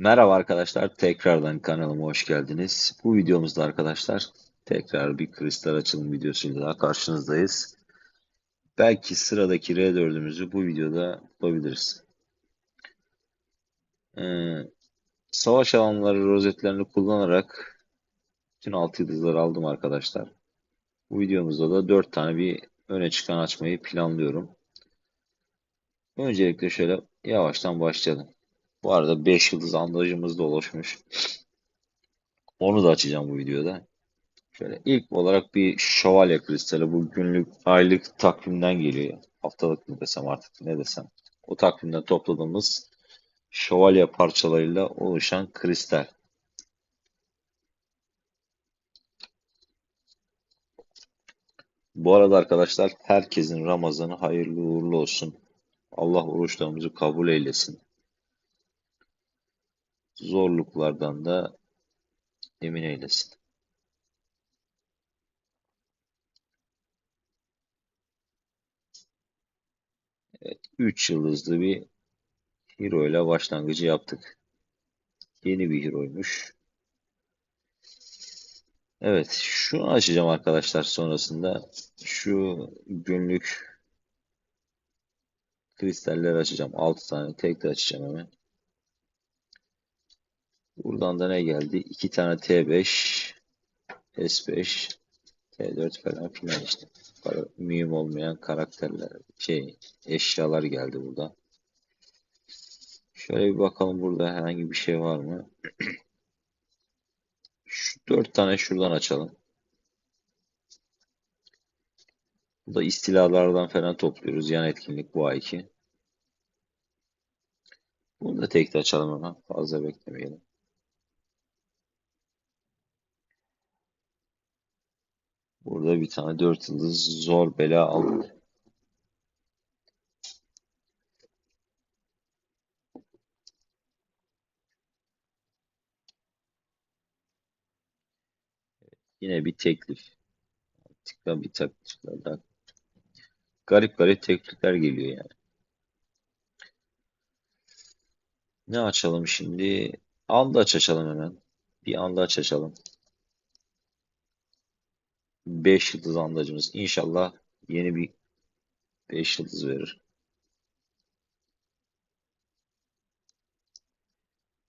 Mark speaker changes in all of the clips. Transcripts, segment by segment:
Speaker 1: Merhaba arkadaşlar, tekrardan kanalıma hoş geldiniz. Bu videomuzda arkadaşlar tekrar bir kristal açılım videosuyla daha karşınızdayız. Belki sıradaki R4'ümüzü bu videoda bulabiliriz. Ee, savaş alanları rozetlerini kullanarak bütün alt yıldızları aldım arkadaşlar. Bu videomuzda da 4 tane bir öne çıkan açmayı planlıyorum. Öncelikle şöyle yavaştan başlayalım. Bu arada 5 yıldız andajımız da oluşmuş. Onu da açacağım bu videoda. Şöyle ilk olarak bir şövalye kristali. Bu günlük, aylık takvimden geliyor. Haftalık mı desem artık ne desem. O takvimden topladığımız şövalye parçalarıyla oluşan kristal. Bu arada arkadaşlar herkesin Ramazanı hayırlı uğurlu olsun. Allah oruçlarımızı kabul eylesin. Zorluklardan da emin eylesin. Evet, 3 yıldızlı bir hero ile başlangıcı yaptık. Yeni bir heroymuş. Evet, şunu açacağım arkadaşlar sonrasında. Şu günlük kristaller açacağım. 6 tane tek de açacağım hemen. Buradan da ne geldi? 2 tane T5, S5, T4 falan filan işte. Mühim olmayan karakterler, şey, eşyalar geldi burada. Şöyle bir bakalım burada herhangi bir şey var mı? Şu 4 tane şuradan açalım. Bu da istilalardan falan topluyoruz. Yan etkinlik bu ayki. Bunu da tek de açalım hemen. Fazla beklemeyelim. Burada bir tane 4 yıldız zor bela aldık. Yine bir teklif. Tıkla bir taktiklerden. Garip garip teklifler geliyor yani. Ne açalım şimdi? Andaç açalım hemen. Bir andaç açalım. 5 yıldız andacımız. İnşallah yeni bir 5 yıldız verir.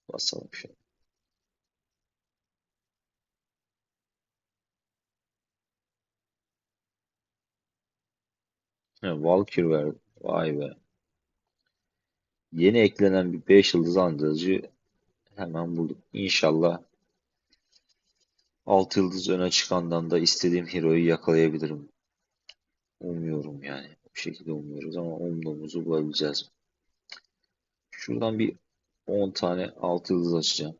Speaker 1: Basalım şöyle. Valkyr verdi. Vay be. Yeni eklenen bir 5 yıldız andacı hemen bulduk. İnşallah 6 yıldız öne çıkandan da istediğim hero'yu yakalayabilirim. Umuyorum yani. Bu şekilde umuyoruz ama umduğumuzu bulabileceğiz. Şuradan bir 10 tane 6 yıldız açacağım.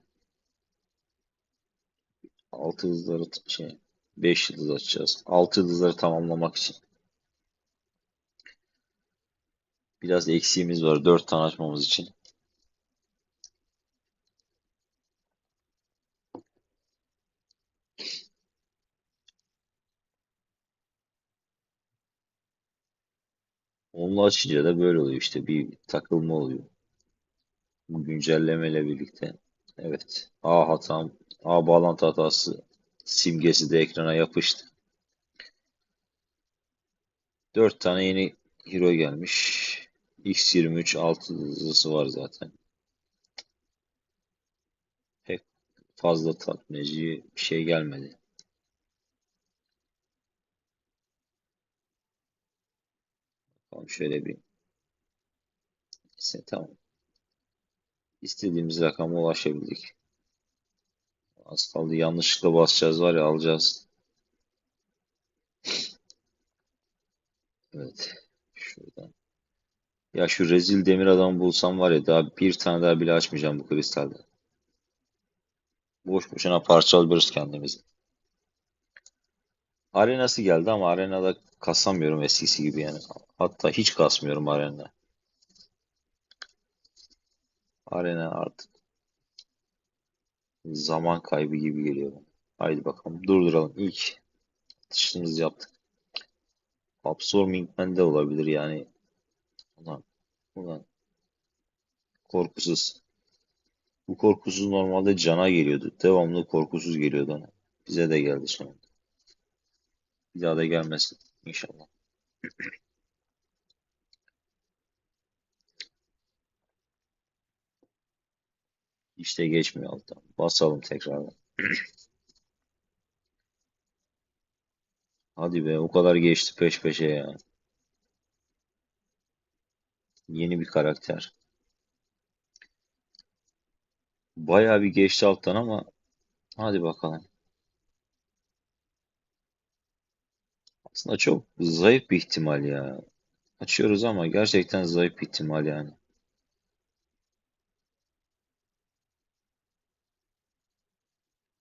Speaker 1: 6 yıldızları şey 5 yıldız açacağız. 6 yıldızları tamamlamak için. Biraz eksiğimiz var 4 tane açmamız için. Onunla açınca da böyle oluyor işte bir takılma oluyor. Bu güncellemeyle birlikte. Evet. A hatam, A bağlantı hatası simgesi de ekrana yapıştı. 4 tane yeni hero gelmiş. X23 altı hızlısı var zaten. Pek fazla tatmin bir şey gelmedi. Tamam şöyle bir Neyse, tamam. İstediğimiz rakama ulaşabildik. Az kaldı yanlışlıkla basacağız var ya alacağız. Evet. Şuradan. Ya şu rezil demir adamı bulsam var ya daha bir tane daha bile açmayacağım bu kristalde. Boş boşuna parçalıyoruz kendimizi. Arenası geldi ama arenada kasamıyorum eskisi gibi yani. Hatta hiç kasmıyorum arena. Arena artık zaman kaybı gibi geliyor. Haydi bakalım durduralım. İlk atışımızı yaptık. Absorbing Man de olabilir yani. Ulan, ulan. Korkusuz. Bu korkusuz normalde cana geliyordu. Devamlı korkusuz geliyordu. Bize de geldi sonunda. Bir daha da gelmesin inşallah. İşte geçmiyor alttan. Basalım tekrardan. Hadi be o kadar geçti peş peşe ya. Yeni bir karakter. Bayağı bir geçti alttan ama hadi bakalım. Aslında çok zayıf bir ihtimal ya. Açıyoruz ama gerçekten zayıf bir ihtimal yani.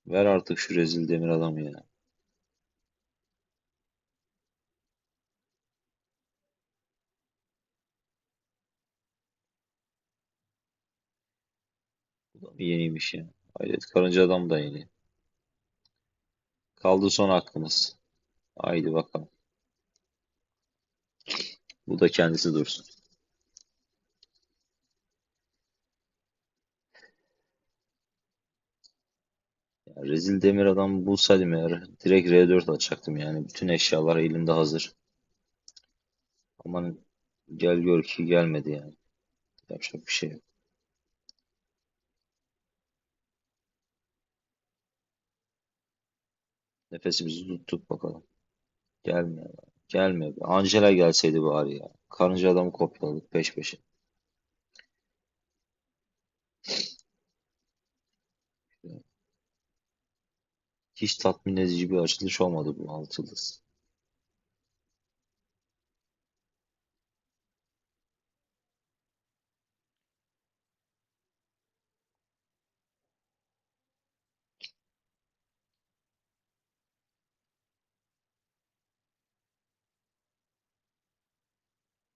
Speaker 1: Ver artık şu rezil demir adamı ya. Bu da mı yeniymiş ya? Hayret karınca adam da yeni. Kaldı son hakkımız. Haydi bakalım. Bu da kendisi dursun. Ya, rezil demir adam bulsaydım eğer direkt R4 atacaktım yani. Bütün eşyalar elimde hazır. Aman gel gör ki gelmedi yani. Yapacak bir şey yok. Nefesimizi tuttuk bakalım. Gelmiyor. Gelmiyor. Angela gelseydi bari ya. Karınca adamı kopyaladık peş peşe. Hiç tatmin edici bir açılış olmadı bu altı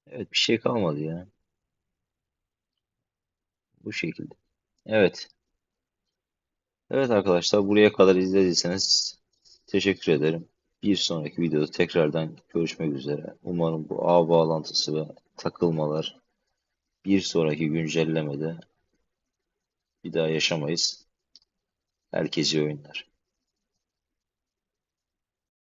Speaker 1: Evet bir şey kalmadı ya. Bu şekilde. Evet. Evet arkadaşlar buraya kadar izlediyseniz teşekkür ederim. Bir sonraki videoda tekrardan görüşmek üzere. Umarım bu ağ bağlantısı ve takılmalar bir sonraki güncellemede bir daha yaşamayız. Herkese oyunlar.